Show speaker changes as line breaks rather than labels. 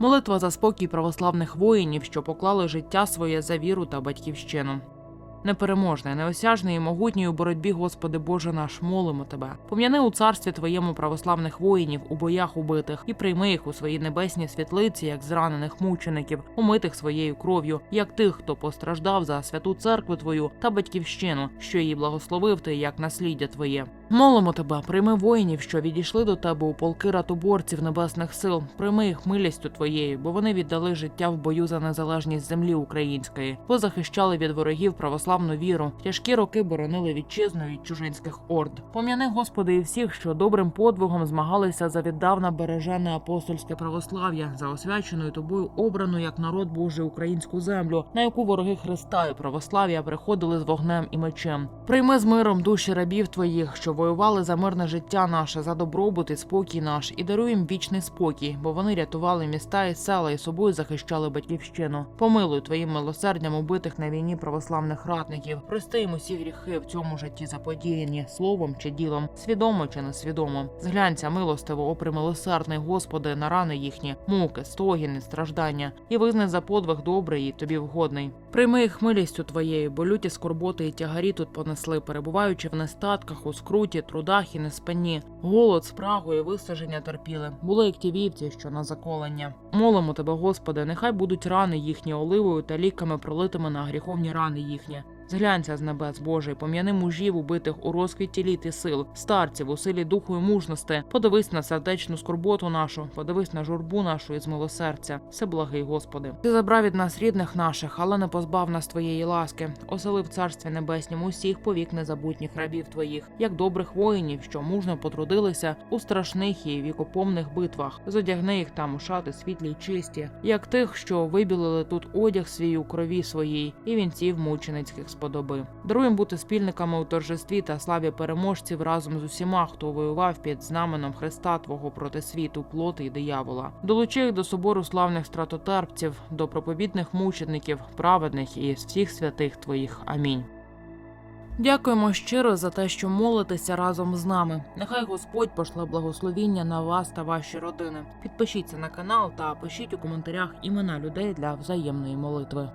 Молитва за спокій православних воїнів, що поклали життя своє за віру та батьківщину. Непереможний, неосяжний і могутній у боротьбі, Господи Боже наш, молимо тебе. Пом'яни у царстві Твоєму православних воїнів у боях убитих і прийми їх у свої небесні світлиці, як зранених мучеників, умитих своєю кров'ю, як тих, хто постраждав за святу церкву Твою та батьківщину, що її благословив ти як насліддя Твоє. Молимо тебе, прийми воїнів, що відійшли до тебе у полки ратоборців небесних сил. Прийми їх милістю твоєю, бо вони віддали життя в бою за незалежність землі української, позахищали від ворогів православну віру. Тяжкі роки боронили вітчизну від чужинських орд. Пом'яни, Господи, і всіх, що добрим подвигом змагалися за віддавна бережене апостольське православ'я, за освяченою тобою обрану як народ Божий українську землю, на яку вороги Христа і православ'я приходили з вогнем і мечем. Прийми з миром душі рабів твоїх, що воювали за мирне життя наше, за добробут і спокій наш, і даруй їм вічний спокій, бо вони рятували міста і села і собою захищали батьківщину. Помилуй твоїм милосердям убитих на війні православних ратників. Прости їм усі гріхи в цьому житті заподіяні словом чи ділом, свідомо чи несвідомо. Зглянься милостиво, опри милосердний, Господи, на рани їхні, муки, стогіни, страждання, і визнай за подвиг добрий і тобі вгодний. Прийми їх милістю твоєю, бо люті скорботи і тягарі тут понесли, перебуваючи в нестатках, у скруті, трудах і неспанні. Голод, спрагу і висаження терпіли. Були як ті вівці, що на заколення. Молимо тебе, Господи, нехай будуть рани їхні оливою та ліками, пролитими на гріховні рани їхні. Зглянься з небес Божий, пом'яни мужів, убитих у розквіті літ і сил, старців у силі духу і мужності. Подивись на сердечну скорботу нашу, подивись на журбу нашу із милосердя. Все благий, Господи. Ти забрав від нас рідних наших, але не позбав нас твоєї ласки. Оселив царстві небеснім усіх повік незабутніх рабів твоїх, як добрих воїнів, що мужно потрудилися у страшних і вікопомних битвах. Зодягни їх там у шати світлі й чисті, як тих, що вибілили тут одяг свій у крові своїй, і вінців мученицьких сподоби. Даруєм бути спільниками у торжестві та славі переможців разом з усіма, хто воював під знаменом Христа Твого проти світу, плоти й диявола. Долучи їх до собору славних стратотерпців, до проповідних мучеників, праведних і всіх святих Твоїх. Амінь. Дякуємо щиро за те, що молитеся разом з нами. Нехай Господь пошле благословіння на вас та ваші родини. Підпишіться на канал та пишіть у коментарях імена людей для взаємної молитви.